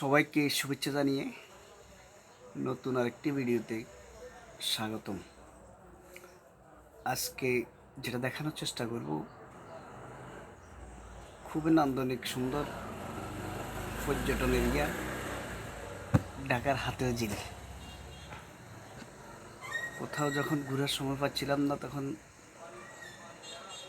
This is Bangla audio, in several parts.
সবাইকে শুভেচ্ছা জানিয়ে নতুন আরেকটি ভিডিওতে স্বাগতম। আজকে যেটা দেখানোর চেষ্টা করব, খুবই নান্দনিক সুন্দর পর্যটন এরিয়া, ঢাকার হাতের ঝিল। কোথাও যখন ঘোরার সময় পাচ্ছিলাম না, তখন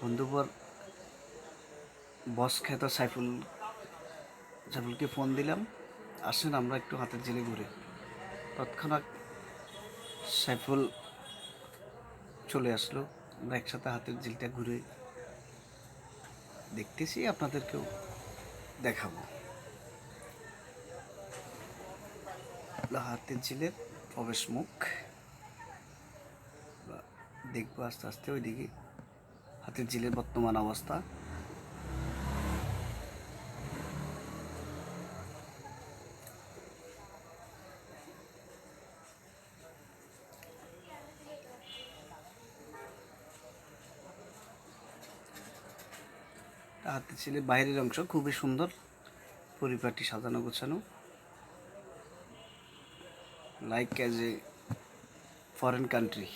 বন্ধুবর বস খ্যাত সাইফুল, সাইফুলকে ফোন দিলাম। আসেন, আমরা একটু হাতের জেলে ঘুরে। তৎক্ষণাৎ সাইফুল চলে আসলো। আমরা একসাথে হাতের ঝিলটা ঘুরে দেখতেছি, আপনাদেরকেও দেখাবো। হাতের ঝিলের প্রবেশ মুখ। দেখব আস্তে আস্তে ওইদিকে হাতের ঝিলের বর্তমান অবস্থা। হাতের ছেলে, বাইরের অংশ খুবই সুন্দর। পরিপাটি, সাজানো, গোছানো। Like as a foreign country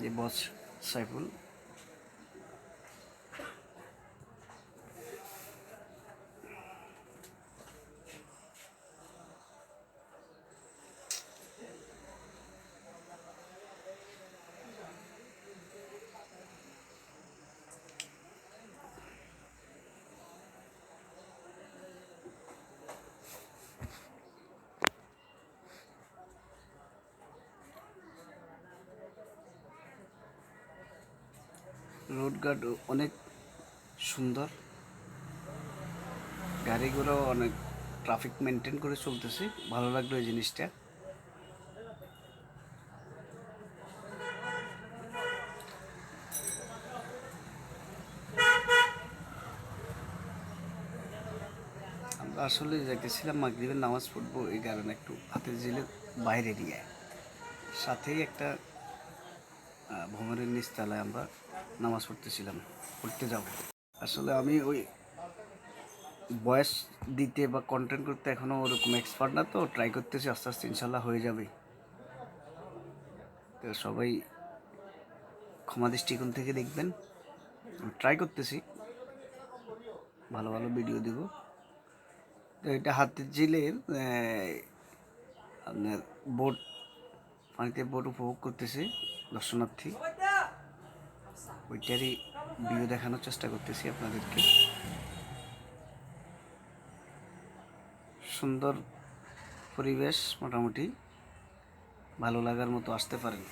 যে বস সাইফুল। রোড গার্ড অনেক সুন্দর। গাড়িগুলো অনেক ট্রাফিক মেনটেন করে চলতেছে। ভালো লাগল এই জিনিসটা। আমরা আসলে যাইতেছিলাম মাগরিবের নামাজ পড়ব, এই কারণে একটু হাতের জিলের বাইরে নিয়ে সাথেই একটা ভ্রমণের নিচতলায় আমরা নামাজ পড়তেছিলাম পড়তে যাব। আসলে আমি ওই বয়স দিতে বা কন্টেন্ট করতে এখনও ওরকম এক্সপার্ট না তো ট্রাই করতেছি আস্তে আস্তে ইনশাল্লাহ হয়ে যাবে। তো সবাই ক্ষমা দৃষ্টিকোণ থেকে দেখবেন। ট্রাই করতেছি ভালো ভালো ভিডিও দেব। তো এটা হাতের আহ, আপনার বোট পানিতে বোট উপভোগ করতেছে দর্শনার্থী। ওইটারই ভিডিও দেখানোর চেষ্টা করতেছি আপনাদেরকে। সুন্দর পরিবেশ মোটামুটি, ভালো লাগার মতো আসতে পারেন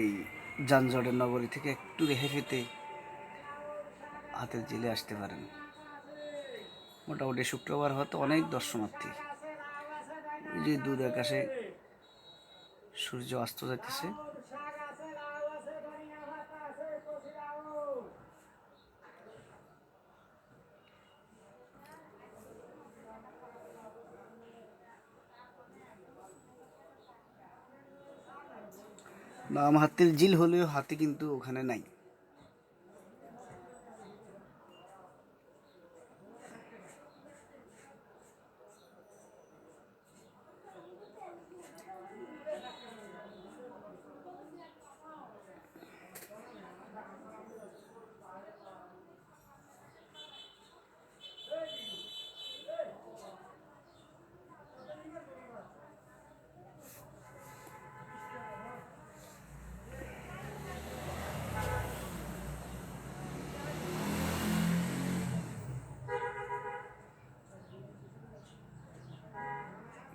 এই যানজটের নগরী থেকে একটু রেখে পেতে হাতের জেলে আসতে পারেন। মোটামুটি শুক্রবার হয়তো অনেক দর্শনার্থী। ওই যে দূর আকাশে সূর্য অস্ত যাইতেছে নাম হাতির জিল হলেও হাতি কিন্তু ওখানে নাই।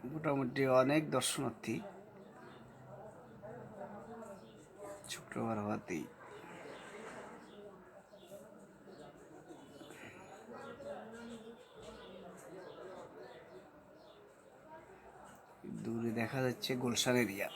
মোটামুটি অনেক দর্শনার্থী। শুক্রবার হওয়াতেই। দূরে দেখা যাচ্ছে গুলশান এরিয়া।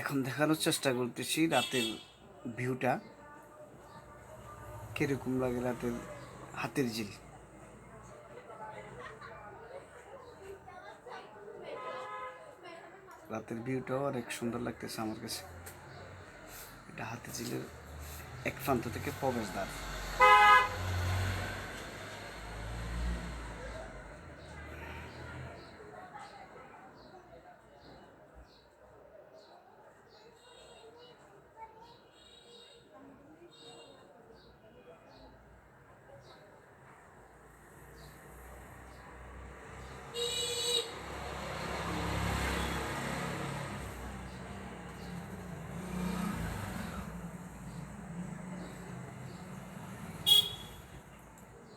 এখন দেখানোর চেষ্টা করতেছি রাতের ভিউটা। কীরকম লাগে রাতের হাতের ঝিল? রাতের ভিউটাও অনেক সুন্দর লাগতেছে আমার কাছে। এটা হাতের ঝিলের এক প্রান্ত থেকে প্রবেশদ্বার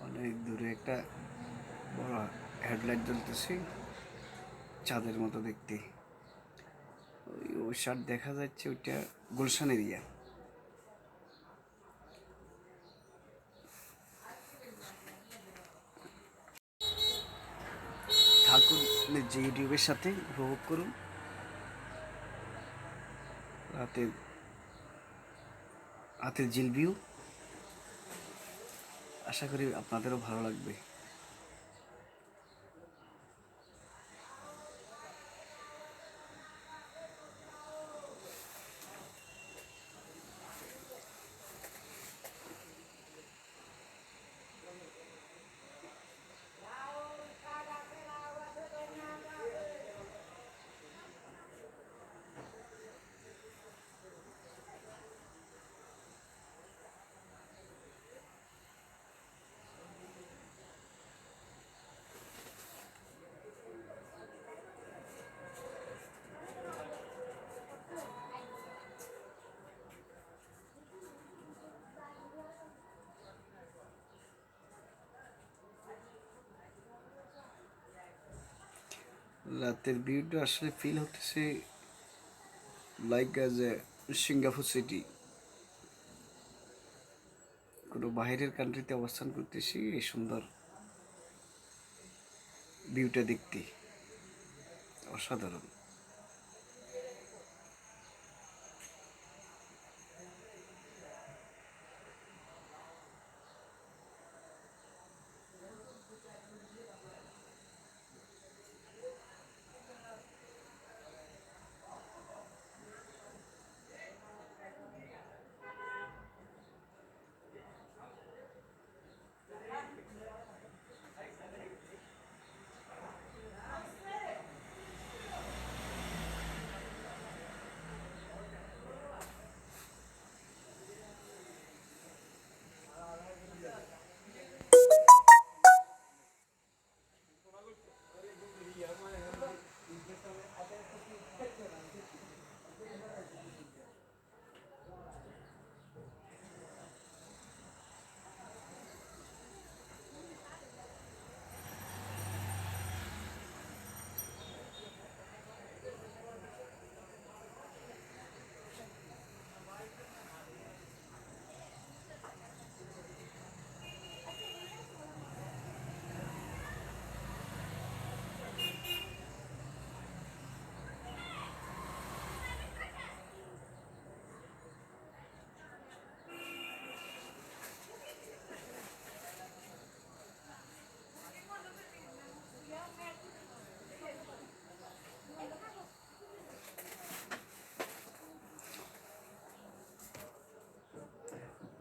অনেক দূরে একটা বড় হেডলাইট জ্বলতেছে। চাঁদের মতো দেখতে। ওই ওই শার্ট দেখা যাচ্ছে ওইটা গুলশান এরিয়া থাকুন যে ইউটিউবের সাথে উপভোগ করুন। রাতের হাতের জিল ভিউ আশা করি আপনাদেরও ভালো লাগবে। রাতের ভিউটা আসলে ফিল হতেছে like as a Singapore city কোনো বাইরের কান্ট্রিতে অবস্থান করতেছি, এই সুন্দর ভিউটা দেখতে। অসাধারণ।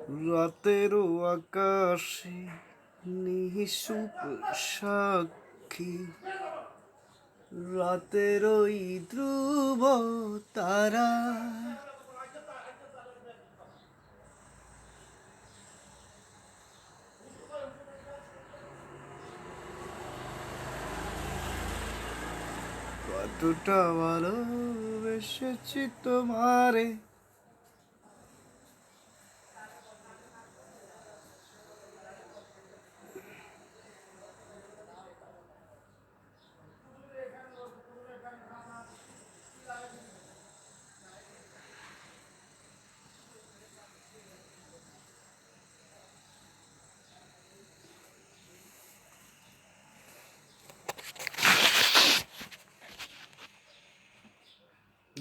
রাতেরও আকাশে নিশুপ সাক্ষী। রাতের ওই ধ্রুব তারা। কতটা ভালোবেসেছি তোমারে